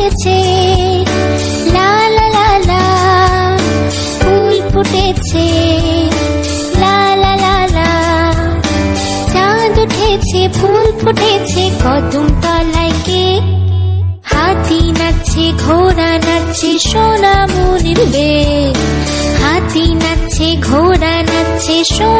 উঠেছে লা লা ফুল ফুটেছে। লা লা চাঁদ উঠেছে, ফুল ফুটেছে, কদম তলায় হাতি নাচছে, ঘোড়া নাচছে, সোনা মনির বে হাতি নাচছে, ঘোড়া নাচছে, সোনা